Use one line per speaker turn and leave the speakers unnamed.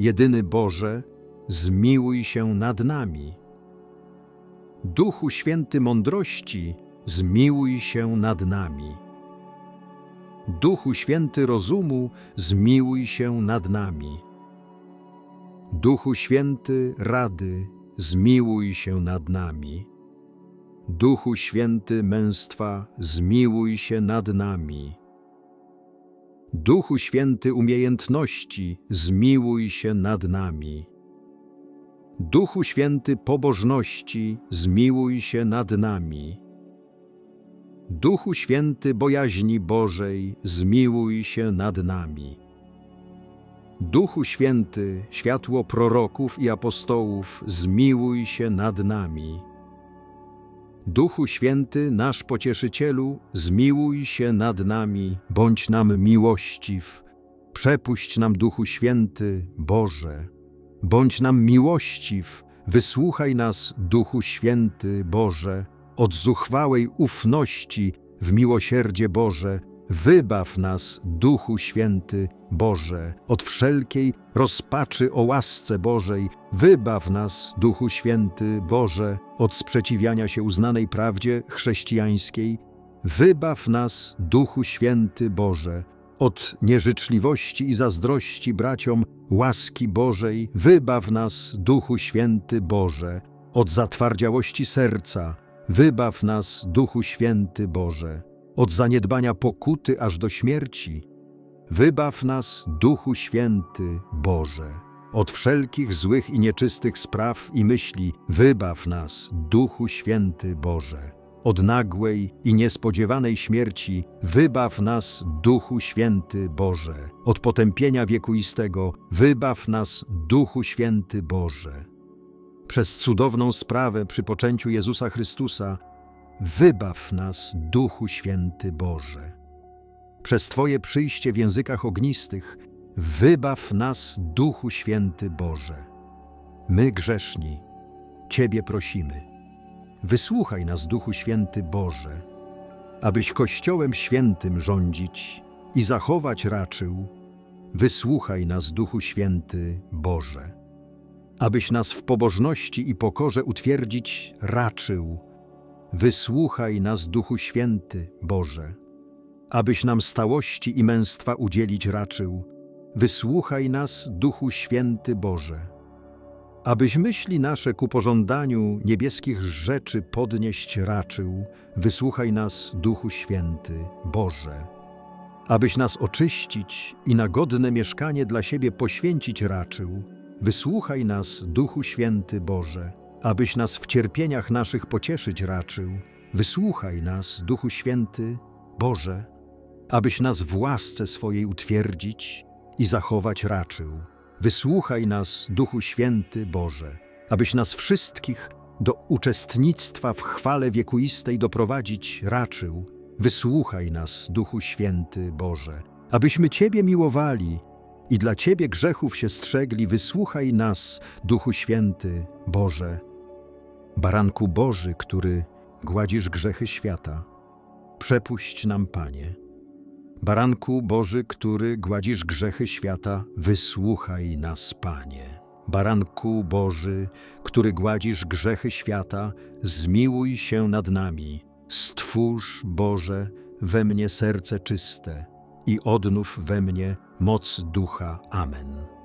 jedyny Boże, zmiłuj się nad nami. Duchu Święty Mądrości, zmiłuj się nad nami. Duchu Święty Rozumu, zmiłuj się nad nami. Duchu Święty Rady, zmiłuj się nad nami. Duchu Święty Męstwa, zmiłuj się nad nami. Duchu Święty Umiejętności, zmiłuj się nad nami. Duchu Święty Pobożności, zmiłuj się nad nami. Duchu Święty Bojaźni Bożej, zmiłuj się nad nami. Duchu Święty, światło proroków i apostołów, zmiłuj się nad nami. Duchu Święty, nasz Pocieszycielu, zmiłuj się nad nami, bądź nam miłościw. Przepuść nam, Duchu Święty, Boże. Bądź nam miłościw, wysłuchaj nas, Duchu Święty, Boże. Od zuchwałej ufności w miłosierdzie Boże, wybaw nas, Duchu Święty, Boże. Od wszelkiej rozpaczy o łasce Bożej, wybaw nas, Duchu Święty, Boże. Od sprzeciwiania się uznanej prawdzie chrześcijańskiej, wybaw nas, Duchu Święty, Boże. Od nieżyczliwości i zazdrości braciom łaski Bożej, wybaw nas, Duchu Święty, Boże. Od zatwardziałości serca, wybaw nas, Duchu Święty, Boże. Od zaniedbania pokuty aż do śmierci, wybaw nas, Duchu Święty, Boże. Od wszelkich złych i nieczystych spraw i myśli, wybaw nas, Duchu Święty, Boże. Od nagłej i niespodziewanej śmierci, wybaw nas, Duchu Święty, Boże. Od potępienia wiekuistego, wybaw nas, Duchu Święty, Boże. Przez cudowną sprawę przy poczęciu Jezusa Chrystusa, wybaw nas, Duchu Święty, Boże. Przez Twoje przyjście w językach ognistych, wybaw nas, Duchu Święty, Boże. My grzeszni, Ciebie prosimy. Wysłuchaj nas, Duchu Święty Boże, abyś Kościołem Świętym rządzić i zachować raczył. Wysłuchaj nas, Duchu Święty Boże, abyś nas w pobożności i pokorze utwierdzić raczył. Wysłuchaj nas, Duchu Święty Boże, abyś nam stałości i męstwa udzielić raczył. Wysłuchaj nas, Duchu Święty Boże abyś myśli nasze ku pożądaniu niebieskich rzeczy podnieść raczył, wysłuchaj nas, Duchu Święty, Boże. Abyś nas oczyścić i na godne mieszkanie dla siebie poświęcić raczył, wysłuchaj nas, Duchu Święty, Boże. Abyś nas w cierpieniach naszych pocieszyć raczył, wysłuchaj nas, Duchu Święty, Boże. Abyś nas w łasce swojej utwierdzić i zachować raczył. Wysłuchaj nas, Duchu Święty Boże, abyś nas wszystkich do uczestnictwa w chwale wiekuistej doprowadzić raczył. Wysłuchaj nas, Duchu Święty Boże, abyśmy Ciebie miłowali i dla Ciebie grzechów się strzegli. Wysłuchaj nas, Duchu Święty Boże. Baranku Boży, który gładzisz grzechy świata, przepuść nam, Panie. Baranku Boży, który gładzisz grzechy świata, wysłuchaj nas, Panie. Baranku Boży, który gładzisz grzechy świata, zmiłuj się nad nami. Stwórz, Boże, we mnie serce czyste i odnów we mnie moc ducha. Amen.